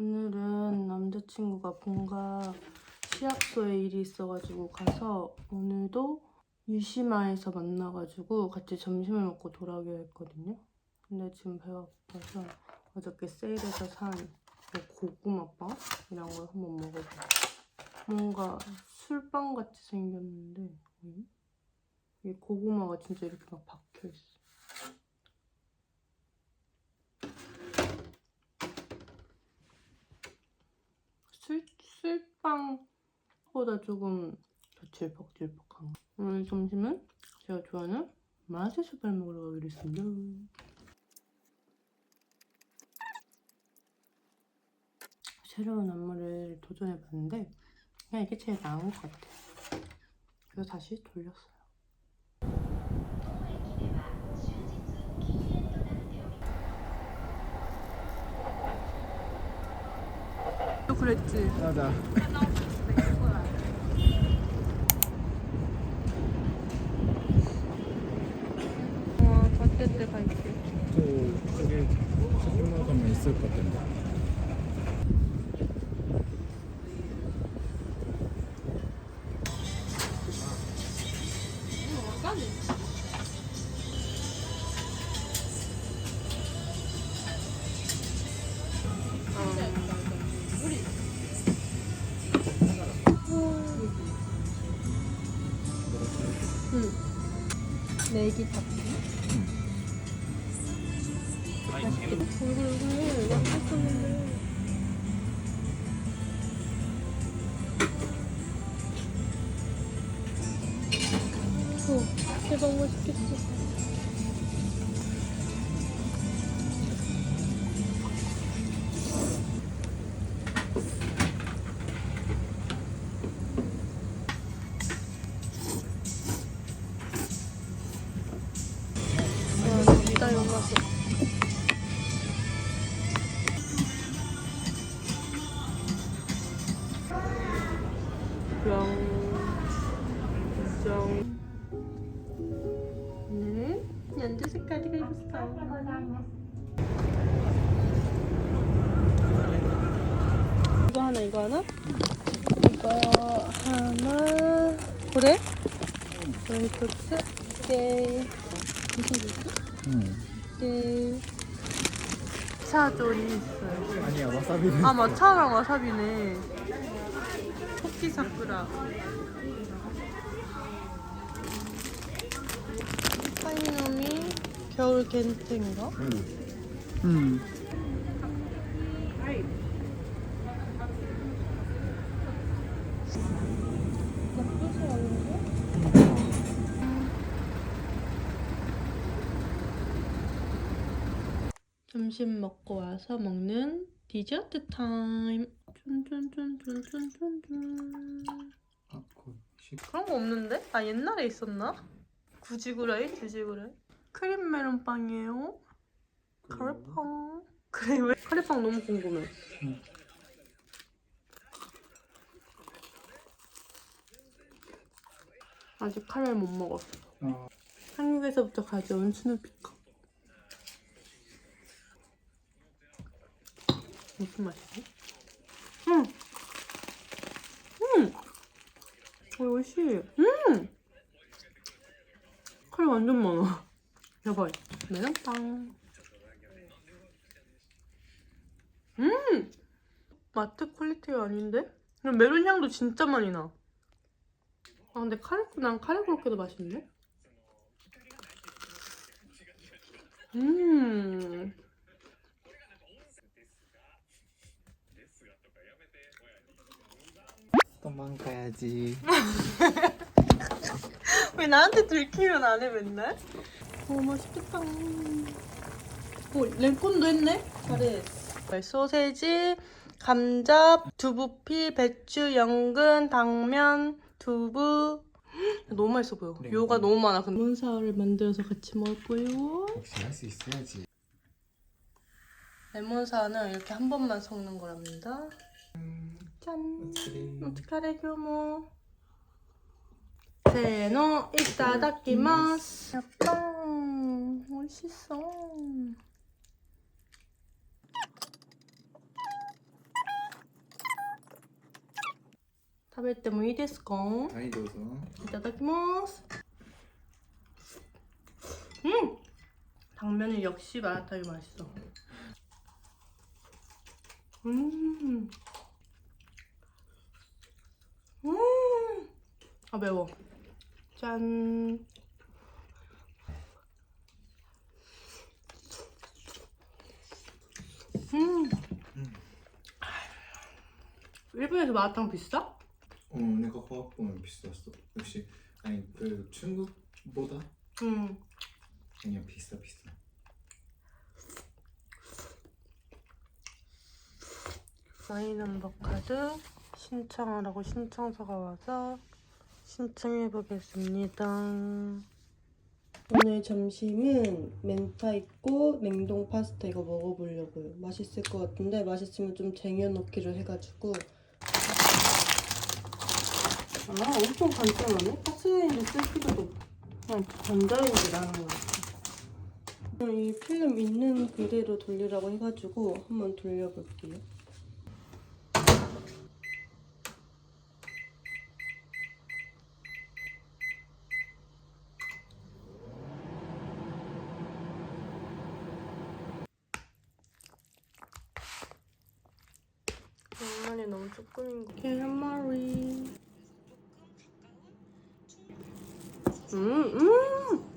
오늘은 남자친구가 본가 시약소에 일이 있어가지고 가서 오늘도 유시마에서 만나가지고 같이 점심을 먹고 돌아오기로 했거든요. 근데 지금 배가 고파서 어저께 세일해서 산 고구마빵이란 걸 한번 먹어봐요. 뭔가 술빵 같이 생겼는데 음? 이게 고구마가 진짜 이렇게 막 박혀있어. 술, 술빵보다 조금 더 질퍽질퍽한 거. 오늘 점심은 제가 좋아하는 맛의 숯발 먹으러 가기로 했습니다. 새로운 안무를 도전해봤는데 그냥 이게 제일 나은 것 같아요. 그래서 다시 돌렸어요. 그랬지. 맞아. 어, 바때 때 갈게. 저 저기 쇼핑몰 가면 있을 것 같은데. 탑. 맛있겠다. 얼굴 얼굴 완전 어, 대박 맛있겠어. 하나, 이거 하나? 이거 하나. 그래? 브레이크스? 오케이. 무슨 거지? 응. 오케이. 차조리 있어요. 아니야 와사비는. 아 마차랑 와사비네 토끼 사쿠라 파이놈이 겨울 겐트인가? 응. 응. 점심 먹고 와서 먹는 디저트 타임 쭌쭌쭌쭌쭌쭌 아코 식. 그런 거 없는데? 아 옛날에 있었나? 구지구라이? 주지구라이? 크림 메론 빵이에요? 카레빵 그래 왜? 카레빵 너무 궁금해 응. 아직 카레를 못 먹었어 어. 한국에서부터 가져온 스누피컵 무슨 맛이지? 음! 음! 어, 맛이 음! 카레 완전 많아 여보 메론빵 음! 마트 퀄리티가 아닌데? 그냥 메론 향도 진짜 많이 나. 아 근데 카레 난 카레 그렇게도 맛있네. 음. 도망가야지. 왜 나한테 들키면 안 해 맨날? 오 맛있겠다. 오 랭콘도 했네. 잘해. 소세지, 감자, 두부피, 배추, 연근, 당면, 두부. 너무 맛있어 보여. 네. 요가 너무 많아. 근데 레몬사와를 만들어서 같이 먹을 거예요. 역시 할 수 있어야지. 레몬사와는 이렇게 한 번만 섞는 거랍니다. 짠. 어떡하래 교모. 세노 이따다키마스. 약간 멋있어. 다벨 때문에 이데스까? 아니 도서. 이따다키마스. 음. 당면은 역시 마라탕이 맛있어. 음. 아 매워. 짠. 음. 일본에서 마라탕 비싸? 응 내가 화학 보면 비쌌어 역시 아니 그 중국보다 응. 그냥 비싸 비싸 마이 넘버 카드 신청하라고 신청서가 와서 신청해 보겠습니다. 오늘 점심은 멘타 있고 냉동 파스타 이거 먹어보려고요. 맛있을 것 같은데 맛있으면 좀 쟁여놓기로 해가지고 아 엄청 간단하네? 가스레인지 쓸 필요도 그냥 전자레인지 나는 것 같아. 이 필름 있는 그대로 돌리라고 해가지고 한번 돌려볼게요. 장난이 너무 조금인 거. 계란말이. 음, 음.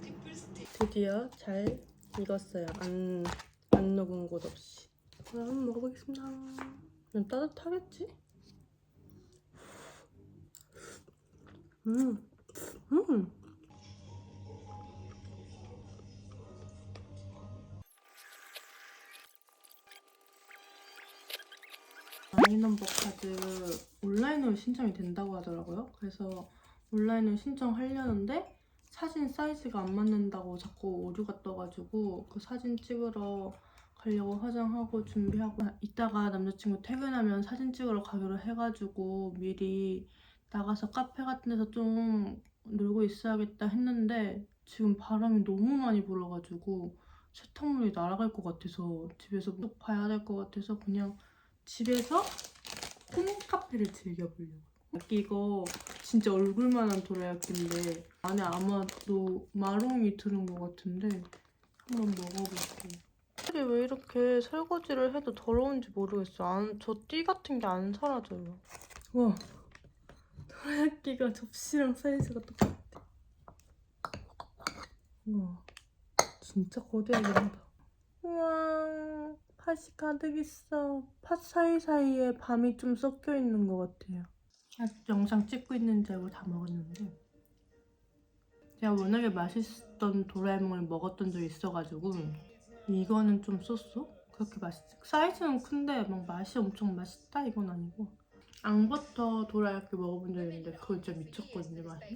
드디어 잘 익었어요. 안, 안 녹은 곳 없이. 그럼 한번 먹어보겠습니다. 좀 따뜻하겠지? 음, 음. 마이넘버 카드 온라인으로 신청이 된다고 하더라고요. 그래서 온라인으로 신청하려는데 사진 사이즈가 안 맞는다고 자꾸 오류가 떠가지고 그 사진 찍으러 가려고 화장하고 준비하고 이따가 남자친구 퇴근하면 사진 찍으러 가기로 해가지고 미리 나가서 카페 같은 데서 좀 놀고 있어야겠다 했는데 지금 바람이 너무 많이 불어가지고 세탁물이 날아갈 것 같아서 집에서 꼭 봐야 될 것 같아서 그냥 집에서 홈카페를 즐겨보려고. 이거 진짜 얼굴만한 도라야끼인데 안에 아마도 마롱이 들은 것 같은데 한번 먹어볼게요. 이게 왜 이렇게 설거지를 해도 더러운지 모르겠어. 안, 저 띠 같은 게 안 사라져요. 와, 도라야끼가 접시랑 사이즈가 똑같아. 우와, 진짜 거대하긴 하다. 우와, 팥이 가득 있어. 팥 사이사이에 밤이 좀 섞여 있는 것 같아요. 아, 영상 찍고 있는 줄 알고 다 먹었는데 제가 워낙에 맛있던 도라에몽을 먹었던 적이 있어가지고 이거는 좀 쏘쏘? 그렇게 맛있... 사이즈는 큰데 막 맛이 엄청 맛있다 이건 아니고 앙버터 도라야끼 먹어본 적 있는데 그거 진짜 미쳤거든요 맛이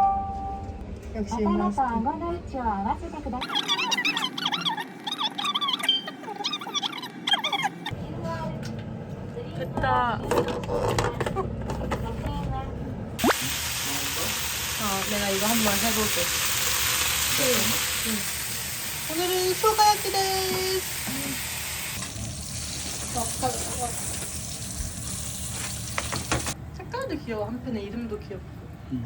역시 頭と 마스터. 顎の位置を合わせてください 됐다. 어, 내가 이거 한번 해볼게. 응. 오늘은 쇼가야키 데스. 색깔도 귀여워. 한편에 이름도 귀엽고. 오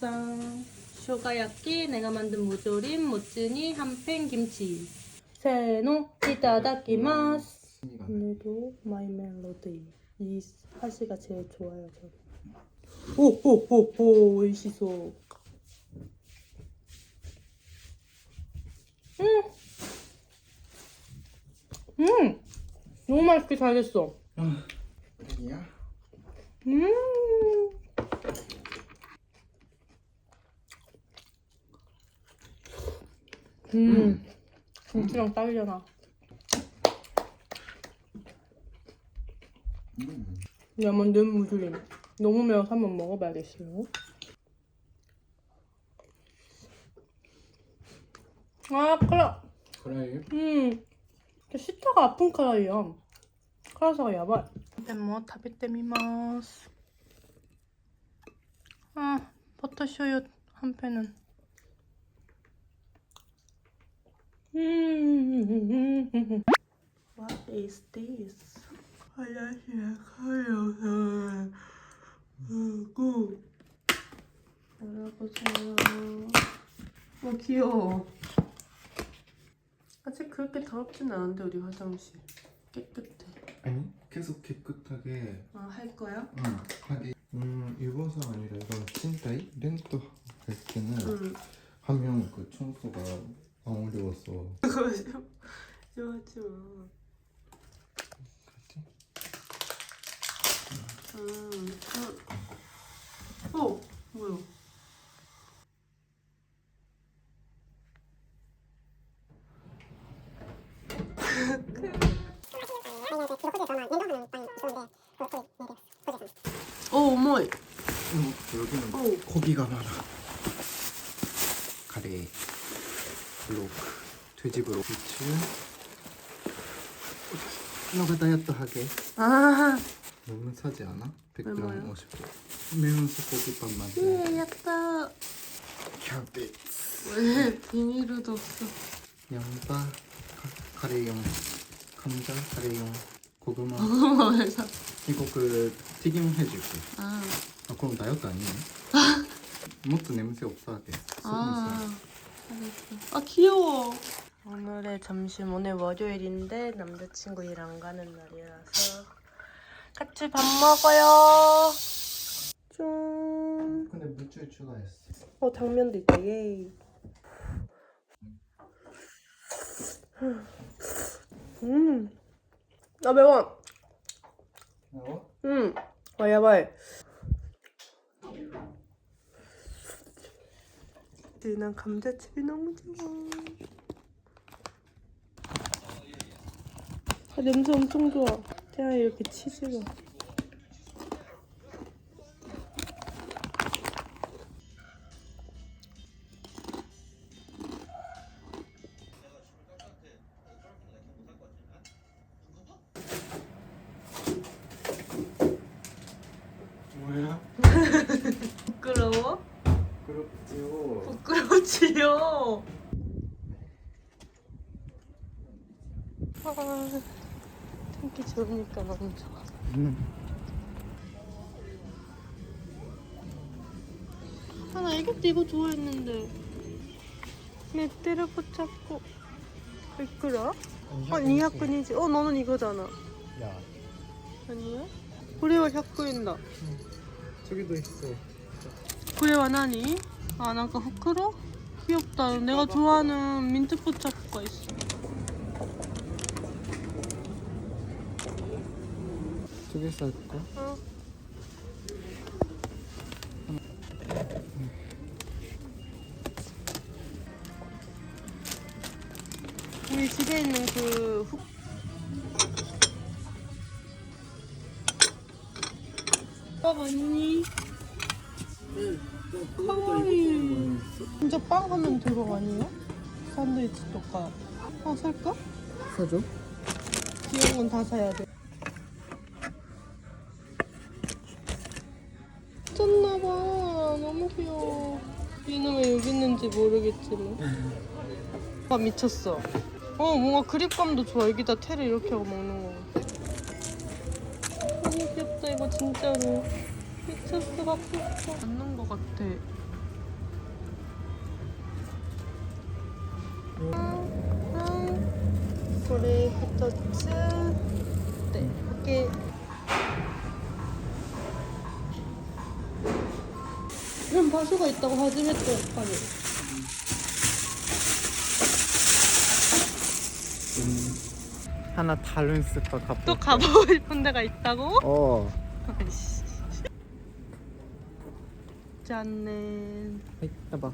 밥상 쇼가야끼 내가 만든 무조림 모찌니 한팬 김치. 세노 이타다키마스. 오늘도 마이 멜로디. 이 하시가 제일 좋아요 저는. 오오오오 오이시소. 음! 음! 너무 맛있게 잘 됐어. 야. 음. 음. 김치랑 딸려나. 음. 야, 만든 무슬림. 너무 매워서 한번 먹어봐야겠어요. 아, 카라. 그래. 음. 시타가 아픈 카라이야. 카라사가 야바이. 뭐 타비테미마스. 아, 버터쇼유 한 팬은. 음. What is this? 화장실에 가려서 하고 열어보세요. 어 귀여워. 아직 그렇게 더럽진 않은데 우리 화장실 깨끗해. 아니 계속 깨끗하게 아할 거야? 응 하게 음 일본사 아니라 이건 찐타이 렌트 할 때는 응. 하면 그 청소가 안 어려웠어 그거 좀 좋아하지 마. 음. 어. 어 뭐야? 어 어머이. 음, 여기는 어. 고기가 많아 카레 블로크 돼지 브로크 이거 다이어트 하게 아. 너무 사지 않아? 100g 얼마요? 50g 매운서 고기밥 만들 예 야tta.キャベツ 왜 비닐도 없어? 양파 카, 카레용 감자 카레용 고구마 궁금해서. 이거 그 튀김 해줄게 아. 아 그럼 다이어트 아니네 모두 냄새 없어하게 아, 알겠어. 아 귀여워. 오늘의 점심 오늘 월요일인데 남자친구랑 가는 날이라서 같이 밥 먹어요. 좀. 근데 물줄 추가했어 어 당면도 있다. 예이. 음. 나 매워. 매워? 음. 와 야바이. 근데 난 감자칩이 너무 좋아. 아, 냄새 엄청 좋아. 태아 이렇게 치즈가. 지요. 아,天気 좋으니까 너무 좋아. 음. 아, 나 애기 때 이거 좋아했는데. 멧돼를 붙잡고. いくら? 어, 220. 어, 너는 이거잖아. 야 아니야? これは100円だ 저기도 있어 これは何あなんか袋 귀엽다 내가 좋아하는 민트 포차가 있어 저기서 할까? 어. 우리 집에 있는 그 후... 빵 아니 진짜 빵 하면 들어 아니에요? 샌드위치 똑같 아 살까? 사줘? 귀여운 건 다 사야 돼. 미쳤나봐. 너무 귀여워. 얘는 왜 여기 있는지 모르겠지만. 아 미쳤어. 어 뭔가 그립감도 좋아. 여기다 테를 이렇게 하고 먹는 거 너무 귀엽다 이거 진짜로. 미쳤어 싶어 맞는 거 같아 히터츠 네 이렇게 이런 바수가 있다고 하지메 또 가게 하나 다른 스파 가보 또 가보고 싶은 데가 있다고? 어 아이씨. 짠. 해봐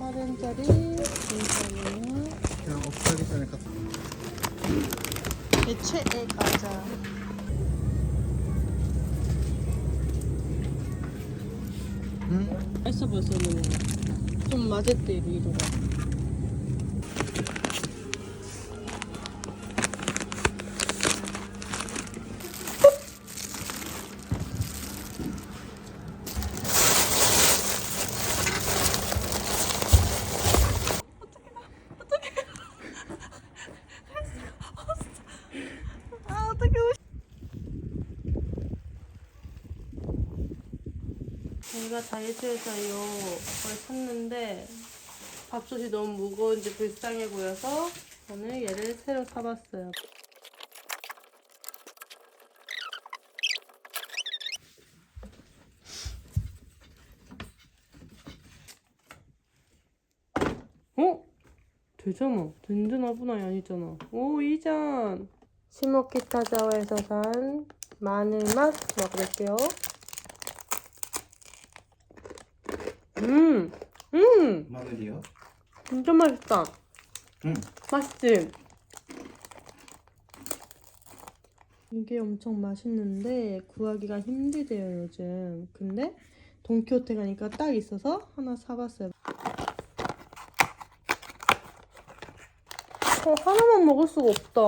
4년짜리 괜찮아요. 그냥 업하기 전에 갔다 대체에 가자. 응? 맛있어 너무. 좀 맞았대, 리로가. 다이소에서 이걸 샀는데 밥솥이 너무 무거운지 불쌍해 보여서 오늘 얘를 새로 사봤어요. 어? 되잖아. 든든하구나 아니잖아. 오, 이잔. 시모키타자와에서 산 마늘 맛 먹어볼게요. 음, 음, 마늘이요? 진짜 맛있다. 응 맛있지? 이게 엄청 맛있는데 구하기가 힘들대요 요즘. 근데 돈키호테 가니까 딱 있어서 하나 사봤어요. 어, 하나만 먹을 수가 없다.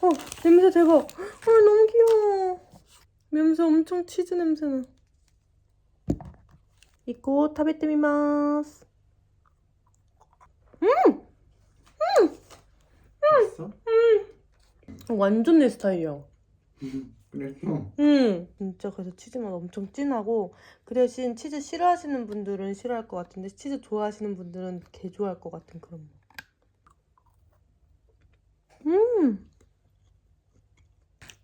어, 냄새 대박. 아, 너무 귀여워. 냄새 엄청 치즈 냄새나. 이거 食べてみます. 있어? 완전 내 스타일이야. 그랬어 응. 진짜 그래서 치즈 맛 엄청 진하고 그 대신 치즈 싫어하시는 분들은 싫어할 것 같은데 치즈 좋아하시는 분들은 개 좋아할 것 같은 그런 맛. 음.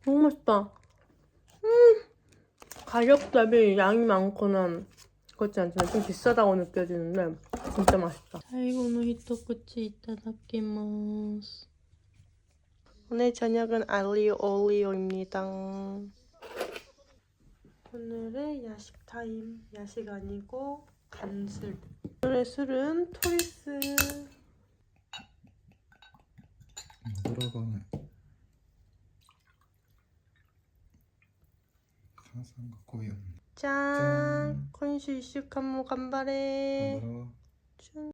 너무 맛있다. 음. 가격 대비 양이 많거나 그렇지 않지만 좀 비싸다고 느껴지는데 진짜 맛있다. 아이고노 히토쿠치 이타다키마스. 오늘 저녁은 알리오 올리오입니다. 오늘의 야식 타임. 야식 아니고 간술. 오늘의 술은 토리스. 하나 가나산가 거의 없네 짠. 짠. 今週1週間も頑張れ。 뭐라고